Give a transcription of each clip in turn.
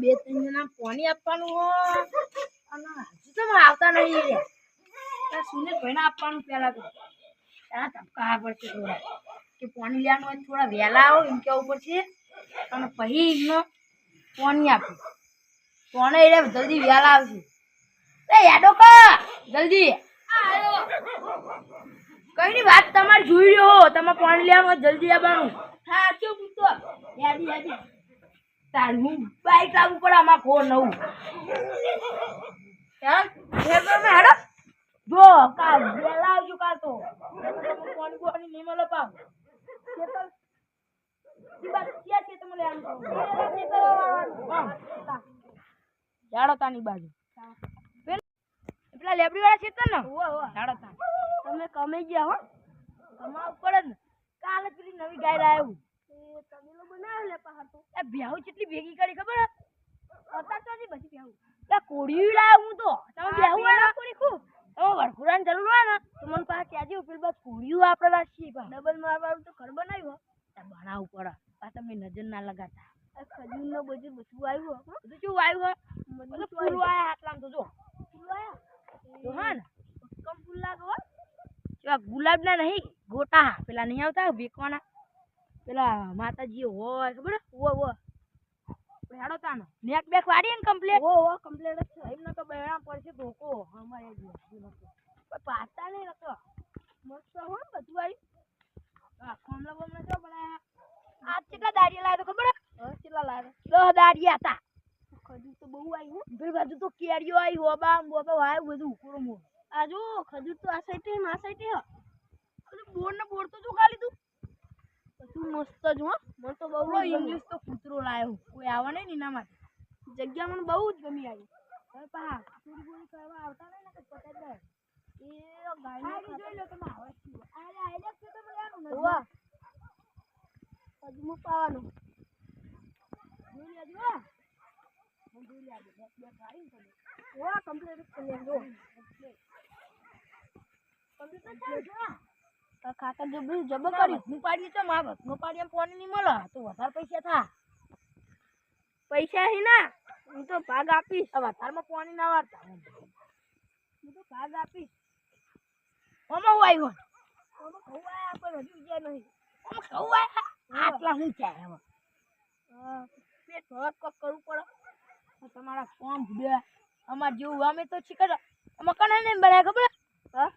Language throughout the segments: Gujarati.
બે, ત્રણ જણા પાણી આપવાનું હોય. અને હજુ આવતા નહીં રે. સુને ભણા આપવાનું પહેલા તો. ત્યાં ધક્કા પડશે થોડા. કે પાણી લેવાનું હોય થોડા વહેલા આવો, એમ કેવું પડશે. અને પછી એમનો પાણી આપો. પાણી એટલે જલ્દી વહેલા આવશે. એ યાદો કા, જલ્દી. કઈ ની વાત તમારે જોઈ રહ્યો તમે પાણી લેવાનું જલ્દી આવવાનું. હા શું પૂછતો યાદી યાદી તારું બાઈક લાવવું પડે આમાં ફોન નવું. ફેર તો હેડો. જો કાલ વહેલા આવજો કાલ તો. પાણી પાણી નહીં મળે પાવ છે જાડો તાની બાજુ. પેલા લેબડી વાળા ખેતર ને જાડો તા તમે કમે ગયા હો. કમાવ પડે ને. કાલે પેલી નવી ગાય લાવ્યું. લે તો એ ભ્યાઉ કેટલી ભેગી કરી ખબર? અત્યાર તો હજી બધી ભ્યાઉ એ કોડિયું લાવ્યો હું તો. તમે ભ્યાઉ વાળા કોડી ખૂબ. તમે વરખુરાન જરૂર હોય ને તો મને પાસે કહેજો પેલી બાદ કોડિયું આપણે રાખીએ પા ડબલ મારવાનું તો ઘર બનાવ્યું બનાવવું પડે. આ તમે નજર ના લગાતા ખજૂર નો બધું બધું આવ્યું બધું શું આવ્યું બધું ફૂલ આયા આટલામાં તો જો. ફૂલ આયા જો હા ને. કમ ફૂલ લાગે જો ગુલાબ ના નહીં ગોટા પેલા નહીં આવતા વેકવાના. પેલા માતાજી હોય ખબર ઓ ઓ. હેડો તાનો. નેક બેક વાડી ને કમ્પ્લીટ ઓ ઓ કમ્પ્લીટ જ છે. એમને તો બેણા પડશે ધોકો. અમારે જે પાતા નહીં નતો. મસ્ત હો બધું આવી આ કમલા બમલા જો બનાયા? આ કેટલા દાડિયા લાવ્યો ખબર હા? કેટલા લાવ્યો દસ દાડિયા હતા. ખજૂર તો બહુ આવી હો. પેલી બાજુ તો કેરીઓ આવી હોબા બોબા વાય બધું ઉકળો મો આ જો ખજૂર તો આ સાઈડે ને આ સાઈડે બોર ને બોર તો જો ખાલી તું. બધું મસ્ત જ હો. મને તો બહુ ઇંગ્લિશ તો કૂતરો લાયો કોઈ આવે નહીં એના માટે. જગ્યા મને બહુ જ ગમી આવી. હવે પા પૂરી પૂરી કરવા આવતા નહીં ને કે પતાઈ એ ગાડી જોઈ લો તમે આવે છે આલે આલે છે તો લેવાનું નથી વાહ અજમુ પાવાનું. જોઈ લેજો હું. જોઈ લેજો. બે બે ગાડી તમે. વાહ કમ્પ્લીટ કરી લેજો. કમ્પ્લીટ ગયું તો ખાતર જબરું જબ કર્યું. હું પાડી તો માર હું પાડી એમ ફોન નહીં મળે. તો વધારે પૈસા થા. પૈસા હી ના? હું તો ભાગ આપીશ. વધારમાં પાણી ના વાળતા હું તો ભાગ આપીશ. ઓમાં હું આવ્યો? ઓમાં ઘઉં આયા પણ હજુ ગયા નહીં. ઓમાં ઘઉં આયા? આટલા હું ચાય હવે પેટ ભરત કોક કરવું પડે. તમારા ફોર્મ બે અમાર જેવું અમે તો શીખર અમે કને નહીં બનાય ખબર? હા.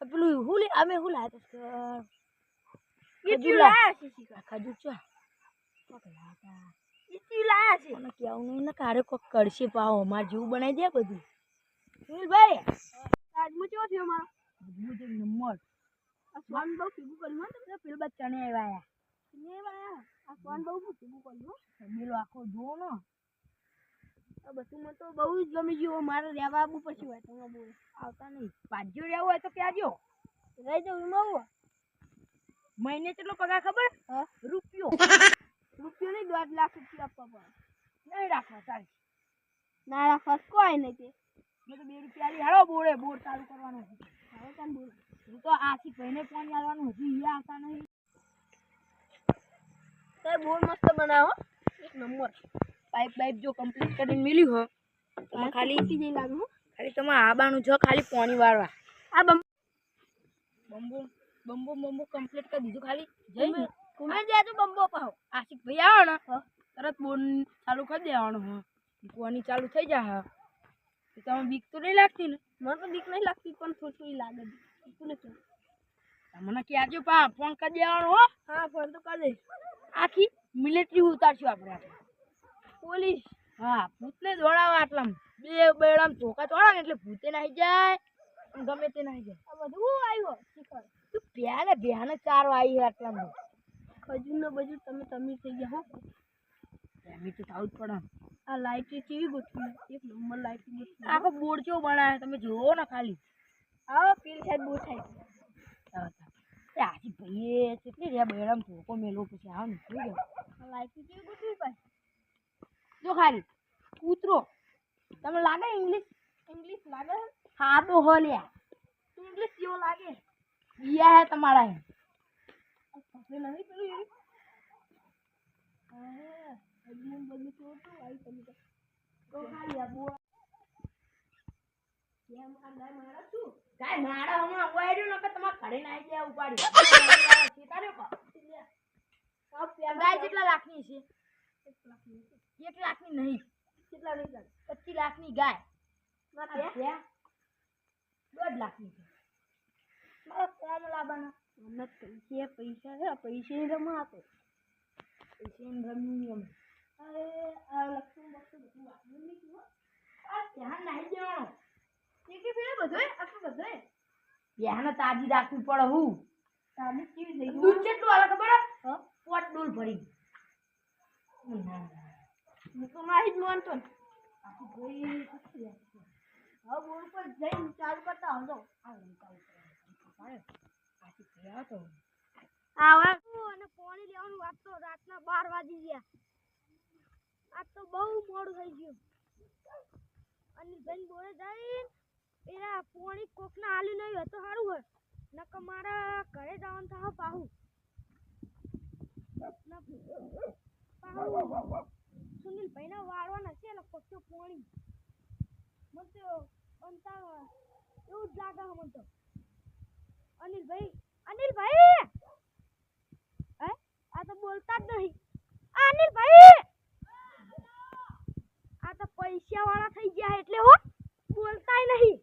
પેલું હું લે અમે હું લાયા તો? ખજૂર ખજૂર છો. મને કેવું નહીં ને કારે કોક કરશે પાવ અમાર જેવું બનાવી દે બધું. સુનિલભાઈ આજમાં કેવો થયો મારો આજમાં જે નંબર આ સ્વાન બહુ ભેગું કર્યું હો પેલું બા ચણે આવ્યા. ચણે આવ્યા? આ સ્વાન બહુ ભેગું કર્યું હો? આખો જુઓ ને. આ બધું મને તો બહુ જ ગમી ગયું. મારે રહેવા આવવું પડશે હોય તમે બહુ આવતા નહીં. પાજો રહેવું હોય તો ક્યાંજો રહી જાવ એમાં મહિને કેટલો પગાર ખબર? રૂપિયો. રૂપિયો નહીં દોઢ લાખ રૂપિયા આપવા પડે. નહીં રાખવા સારી ના રાખવા કોઈ નહીં તે. મેં તો બે રૂપિયા લઈ હાલો બોરે બોર ચાલુ કરવાનું હવે તને બોર હું તો આથી ભાઈને ફોન આલવાનું હજી એ આવતા નહીં. તે બોર મસ્ત બનાવો? એક નંબર. પાઇપ બાઇપ જો કમ્પ્લીટ કરીને મિલ્યું હો તમે ખાલી જઈ લાગુ ખાલી તમે આબાનું જો ખાલી પાણી વાળવા. આ બંબુ બંબુ બંબુ કમ્પ્લીટ કરી દીધું ખાલી. જઈ કુમે જાજો બંબો પાહો આશિક ભાઈ આવો ને. તરત બોન ચાલુ કરી દેવાનું હા. પાણી ચાલુ થઈ જાય તો તમે બીક તો નહીં લાગતી ને? મને તો બીક નહીં લાગતી પણ થોડી થોડી લાગે. તું નથી. મને કહેજો પા ફોન કરી દેવાનો હો. હા ફોન તો કરી દઈશ. આખી મિલિટરી ઉતારશું આપણે આપણે. પોલીસ. હા ભૂતને દોડાવા આટલા બે બેડા ચોકા ચોડા ને એટલે ભૂતે નાહી જાય ગમે તે નાહી જાય. આ બધું આવ્યો? શિખર. તું પ્યાને ભ્યાને ચારો આવી આટલા ખજૂર ને બજૂર તમે તમે થઈ ગયા હો. એમ તો થવું જ પડે. આ લાઈટ કેવી ગોઠવી? એક નંબર લાઈટ ગોઠવી. આખો બોર્ડ કેવો બનાવે? તમે જુઓ ને ખાલી. આવો પીલ સાઈડ બોર્ડ એ આજી ભાઈએ કેટલી રે બેરામ ધોકો મેલો પછી. આવ નીકળી ગયો. લાઈટ કેવી ગોઠવી પાછી જો ખાલી કૂતરો. તમે લાગે ઇંગ્લિશ ઇંગ્લિશ લાગે? હા તો હો લે ઇંગ્લિશ જેવો લાગે? યા હે તમારા હે. પકડી નહીં પેલું એવી હા હજુ બધું કેવું હતું આવી તમે તો ખાલી આ બોલ. કેમ આ ગાય મારા શું? ગાય મારા હમણાં વાયડ્યું નકર તમારે ઘરે ના આવી જાય ઉપાડી સીતાડ્યો કો? ગાય કેટલા લાખની છે? એક લાખની નહીં. કેટલા નહીં ગાય પચીસ લાખની ગાય. દોઢ લાખની મારા કોમ લાવવાના. અમે છે પૈસા છે પૈસે રમાતો પૈસે રમી. અમે અરે આ લક્ષણ બક્ષણ બધું વાપરું નહીં તું આ ધ્યાન નાહી જવાનું કે એક ફેરે બધોય? આટલું બધોય? ધ્યાન તાજી રાખવી પડે હું. તાજી કેવી થઈ દૂધ કેટલું આવે ખબર? પોટ ડોલ ભરી. હું તો જ ને. હવે બોલ પર અને પાણી લેવાનું આજ તો રાતના બાર વાગી ગયા. આજ તો બહુ મોડું થઈ ગયું. અને જઈને બોલે જઈને એના પાણી કોકના આલી નહીં હોય તો સારું હોય. નકર મારા ઘરે જવાનું થાય પાહુ. સુનિલ ભાઈના વાળવાના છે ને પક્ષો પાણી. મને તો અંતા એવું જ લાગે મને તો. અનિલભાઈ અનિલભાઈ હે આ તો બોલતા જ નહીં આ અનિલભાઈ આ તો પૈસા વાળા થઈ ગયા એટલે હો બોલતાય નહીં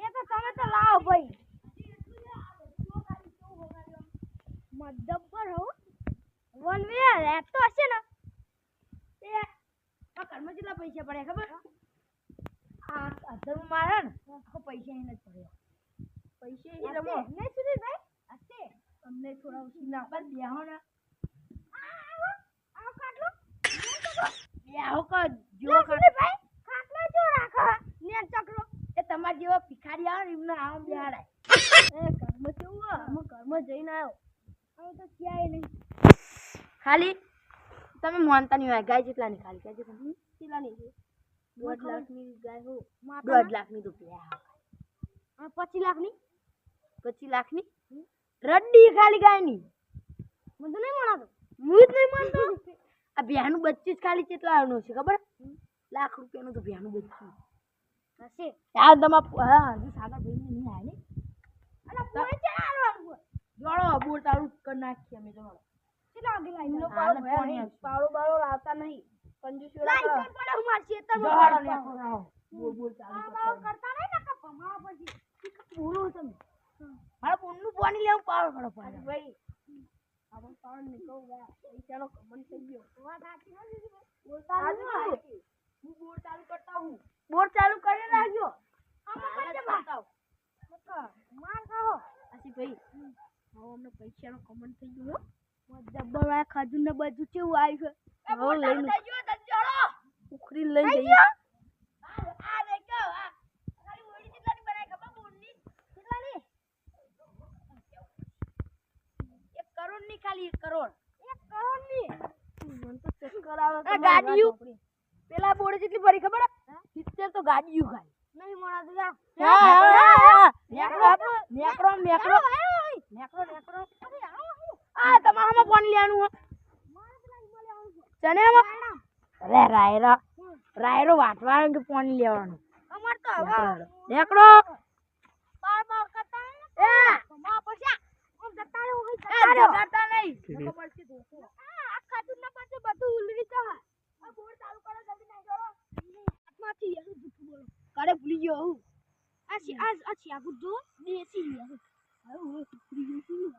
એ તો તમે તો લાવો ભાઈ મદ્દબ્બર હો વન વે રહેતો હશે ને એ આ ઘરમાં કેટલા પૈસા પડ્યા ખબર? આ અધરું મારે ને? આખો પૈસા એને જ પડ્યા. પૈસા એ રમો નહીં સુનિલભાઈ હશે અમને થોડા ઓછી ના બસ બેહો ને. આવો ખાટલો. બેહો કર જો જો રાખો. ને ચકલો એ તમારા જેવા ભિખારી આવે ને એમને આમ બેહાડાય. એ કર્મ કેવું અમે ઘરમાં જઈને આવ્યો હવે તો ક્યાંય નહીં. ખાલી તમે માનતા નહીં હોય ગાય જેટલાની ખાલી. ગાય જેટલાની કેટલાની છે. દોઢ લાખની ગાય હો? દોઢ લાખની તો પ્યા આ પચીસ લાખની? પચીસ લાખની? રડી ખાલી ગાયની. મને તો નહીં મળાતો. હું જ નહીં માનતો આ ભ્યાનું બચ્ચું જ ખાલી કેટલાનું છે ખબર? લાખ રૂપિયાનું તો ભ્યાનું બચ્ચું હશે. યાર તમાર હા હજી સાગા ભાઈને નહીં આવે ને? અને પોઈ છે આલવાનું હોય જોડો બોર તારું કરી નાખીએ અમે તમારો. કેટલા વાગે લાવી? પાવડો બાવડો લાવતા નહીં. કંજૂસી લાઈ પણ પડે હું માર ખેતરમાં જોડો પાડતા નેકો લાવો. બોર બોર ચાલુ. કરતા બાવ ને કે ભમાવા પછી? બોલો તમે. મારા બોનનું પાણી લેવું પાવડો કરો પાણી ભાઈ. આપણે પાવડો નીકળો ગયા પૈસાનો કમન થઈ ગયો. વાત સાચી હો બોલતા સાચું હું બોર ચાલુ કરતા હું. બોર ચાલુ કરી રાખજો. અમે હાલ જ માર. ખાઓ આશી ભાઈ. હવે અમને પૈસાનો કમન થઈ ગયો વાળા ખજૂર ને બધું કેવું આવ્યું છે? હવે લઈને. ઉખરી લઈને જઈએ. ખાલી એક કરોડની કરોડ એક કરોડની મને તો ચક્કર આવે ગાડીયું? પેલા બોડે જેટલી ભરી ખબર સિત્તેર તો ગાડીયું ખાલી નહીં હા, હા. નેકરો આપણો, નેકરો, નેકરો. આવો, આવો. નેકરો, નેકરો. અરે આવો, આવો. આ તમારામાં પાણી લેવાનું હો. મારે પેલા હિમાલય આવું છે. ચણિયામાં? રાયડા. અરે રાયરો. રાયરો વાટવાનું કે પાણી લેવાનું અમાર તો હવે નેકરો બાર બાર કરતા ને, એ ભમા પછી આમ જતા રહો, અહીં જતા રહો. જગાડતા નહીં ખબર પડશે તો. આ આ ખજૂરના પાસે બધું ઉલરી જાય. આ બોર ચાલુ કરો, જલ્દી નાઈ કરો. હાથમાંથી યાર, જૂઠું બોલો. કાલે ભૂલી ગયો હું આ છે- આ- આ છે, આ ગુદ્દો દેશી યાર. હવે હવે ભૂલી ગયો છું.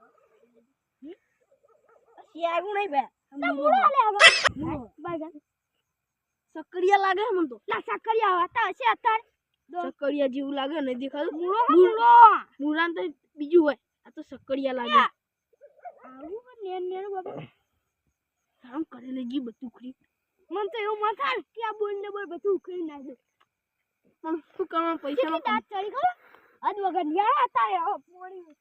શિયાળું નહીં બે ના, મૂળો આલે હવે. બાયગાન. સકડિયા લાગે મને તો. ના, સકરિયા હવે હતા હશે અત્યારે. સકરિયા જેવું લાગે ને દેખાતું? મૂળો હે, મૂળો. મુરાન તો બીજું હોય. આ તો સકરિયા લાગે. આવું હે, નેન નેન બાબા. આમ કરે લઈ ગઈ બધું ખરી મને તો એવું મન થાય કે આ બોલ ને બોલ બધું ઉખડી નાખ્યું પણ શું કરવા પૈસા નો દાંત ચડી ગયો આજ વગર ન્યા અત્યારે હવે પોણી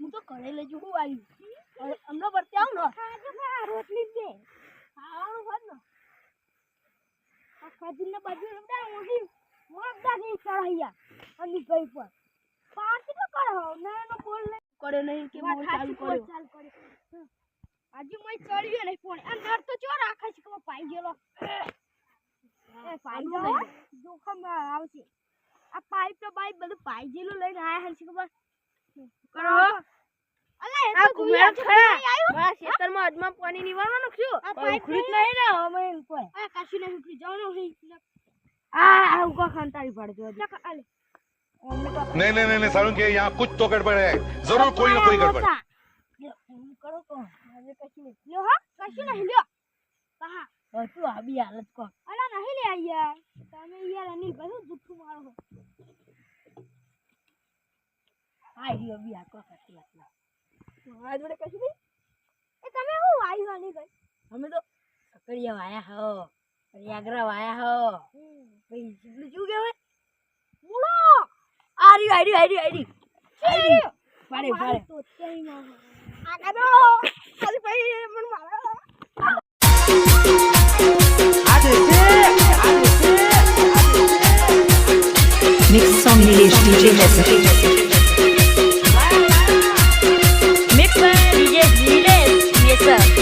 હું તો ઘરે લઈ જઉં હું આવી. હમણાં પરતે આવું ને? રોટલી દે. ખાવાનું હોત ને આ ખજૂર ને બાજુ રમતા મોટી મોટા ગઈ ચડાઈયા અને ગઈ પર. પાછી તો કરે હો ના એનો બોલ કરે નહીં કે બોલ ચાલુ કર્યો. ચાલ કરે આજે મય ચડ્યો નહીં પોણી અંદર તો ચો રાખે છે કે પાઈ ગયેલો. એ પાઈ ગયો જોખમ આવશે. આ પાઇપ તો પાઇપ બધું પાઈ ગયેલું લઈને આયા હશે ખબર. કરો. આ તો કુમેરા જોઈએ છે, ખરા નહીં આવ્યું? મારા ખેતરમાં અજમા પાણી નીવાળવાનું શું આ પણ પાઇપ ઉખડી જ નહીં ને અમે એમ કોઈ આ કાશી નહીં ઉખડી જવાનું નહીં આ આ ઉકા ખાંતારી પડજો નક આલે नहीं नहीं नहीं नहीं सारुण के यहाँ कुछ तो गड़बड़ है जरूर कोई ना कोई गड़बड़ એમ કરો તો આજે કશું નહીં લ્યો હા કશું નહીં લ્યો કહા હવે તું આવી હાલત કહો અલા નહીં લે યાર તમે યાર અનિલ ભાઈ હું જુઠ્ઠું મારો છો. આ રહ્યો બી આ કહો કશું આટલા મારા જોડે કશું નહીં. એ તમે હું વાઈ અનિલ ભાઈ અમે તો સકડિયા વાયા હો રિયાગરા વાયા હો. ભાઈ શું કહેવાય? મૂળો! આ આરી આ રહ્યું આ રહ્યું આ રહ્યું આ રહ્યું પાડે મારે પાડે. તો અત્યારે આ દાદો ભાઈ મને મારો. Mix Song Nilesh DJ Hesse. Yeah.